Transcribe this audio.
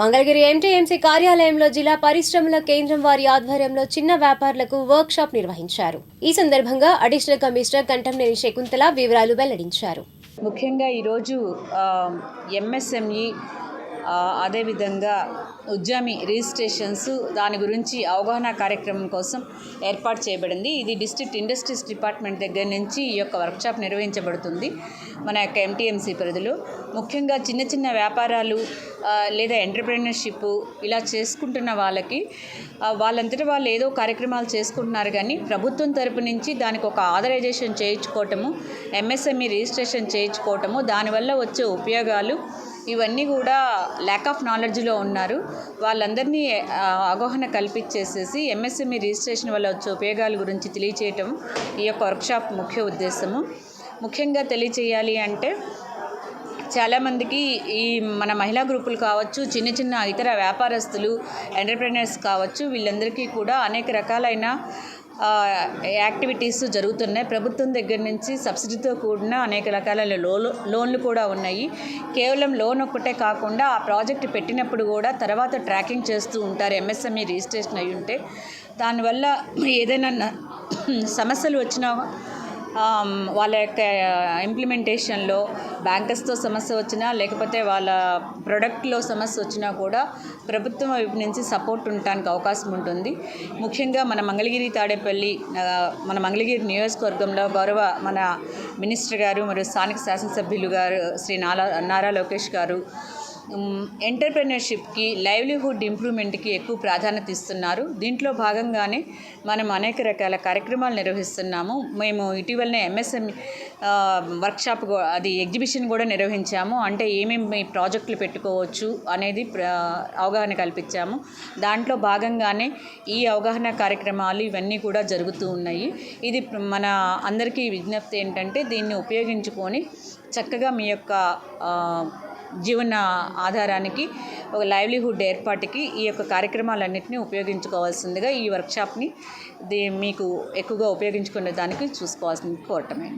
Mangalagiri MTMC కార్యాలయంలో జిల్లా పరిశ్రమల కేంద్రం వారి ఆధ్వర్యంలో చిన్న వ్యాపారులకు వర్క్ షాప్ నిర్వహించారు. ఈ సందర్భంగా అడిషనల్ కమిషనర్ కంటంనేని శకుంతల వివరాలు వెల్లడించారు. ముఖ్యంగా ఈరోజు ఎంఎస్ఎంఈ అదేవిధంగా ఉద్యమి రిజిస్ట్రేషన్స్ దాని గురించి అవగాహన కార్యక్రమం కోసం ఏర్పాటు చేయబడింది. ఇది డిస్ట్రిక్ట్ ఇండస్ట్రీస్ డిపార్ట్మెంట్ దగ్గర నుంచి ఈ యొక్క వర్క్షాప్ నిర్వహించబడుతుంది. మన యొక్క ఎంటీఎంసీ పరిధిలో. ముఖ్యంగా చిన్న చిన్న వ్యాపారాలు లేదా ఎంటర్ప్రీనర్షిప్ ఇలా చేసుకుంటున్న వాళ్ళకి వాళ్ళంతటి వాళ్ళు ఏదో కార్యక్రమాలు చేసుకుంటున్నారు కానీ ప్రభుత్వం తరపు నుంచి దానికి ఒక ఆథరైజేషన్ చేయించుకోవటము ఎంఎస్ఎంఈ రిజిస్ట్రేషన్ చేయించుకోవటము దానివల్ల వచ్చే ఉపయోగాలు ఇవన్నీ కూడా ల్యాక్ ఆఫ్ నాలెడ్జ్లో ఉన్నారు. వాళ్ళందరినీ అవగాహన కల్పించేసేసి ఎంఎస్ఎంఈ రిజిస్ట్రేషన్ వల్ల వచ్చే ఉపయోగాల గురించి తెలియచేయటం ఈ యొక్క వర్క్షాప్ ముఖ్య ఉద్దేశము. ముఖ్యంగా తెలియచేయాలి అంటే చాలామందికి ఈ మన మహిళా గ్రూపులు కావచ్చు చిన్న చిన్న ఇతర వ్యాపారస్తులు ఎంటర్ప్రెనర్స్ కావచ్చు వీళ్ళందరికీ కూడా అనేక రకాలైన యాక్టివిటీస్ జరుగుతున్నాయి. ప్రభుత్వం దగ్గర నుంచి సబ్సిడీతో కూడిన అనేక రకాల లోన్లు లోన్లు కూడా ఉన్నాయి. కేవలం లోన్ ఒక్కటే కాకుండా ఆ ప్రాజెక్ట్ పెట్టినప్పుడు కూడా తర్వాత ట్రాకింగ్ చేస్తూ ఉంటారు. ఎంఎస్ఎంఈ రిజిస్ట్రేషన్ అయి ఉంటే దానివల్ల ఏదైనా న- సమస్యలు వచ్చినా వాళ్ళ యొక్క ఇంప్లిమెంటేషన్లో బ్యాంకర్స్తో సమస్య వచ్చినా లేకపోతే వాళ్ళ ప్రొడక్ట్లో సమస్య వచ్చినా కూడా ప్రభుత్వం వైపు నుంచి సపోర్ట్ ఉండటానికి అవకాశం ఉంటుంది. ముఖ్యంగా మన మంగళగిరి తాడేపల్లి మన మంగళగిరి నియోజకవర్గంలో గౌరవ మన మినిస్టర్ గారు మరియు స్థానిక శాసనసభ్యులు గారు శ్రీ నారా నారా లోకేష్ గారు ఎంటర్ప్రెన్యూర్షిప్కి లైవ్లీహుడ్ ఇంప్రూవ్మెంట్కి ఎక్కువ ప్రాధాన్యత ఇస్తున్నారు. దీంట్లో భాగంగానే మనం అనేక రకాల కార్యక్రమాలు నిర్వహిస్తున్నాము. మేము ఇటీవలనే ఎంఎస్ఎం వర్క్షాప్ అది ఎగ్జిబిషన్ కూడా నిర్వహించాము. అంటే ఏమేమి ప్రాజెక్టులు పెట్టుకోవచ్చు అనేది అవగాహన కల్పించాము. దాంట్లో భాగంగానే ఈ అవగాహన కార్యక్రమాలు ఇవన్నీ కూడా జరుగుతూ ఉన్నాయి. ఇది మన అందరికీ విజ్ఞప్తి ఏంటంటే దీన్ని ఉపయోగించుకొని చక్కగా మీ యొక్క జీవన ఆధారానికి ఒక లైవ్లీహుడ్ ఏర్పాటుకి ఈ యొక్క కార్యక్రమాలన్నింటినీ ఉపయోగించుకోవాల్సిందిగా ఈ వర్క్షాప్ని దీ మీకు ఎక్కువగా ఉపయోగించుకునే దానికి చూసుకోవాల్సింది కోరటమే.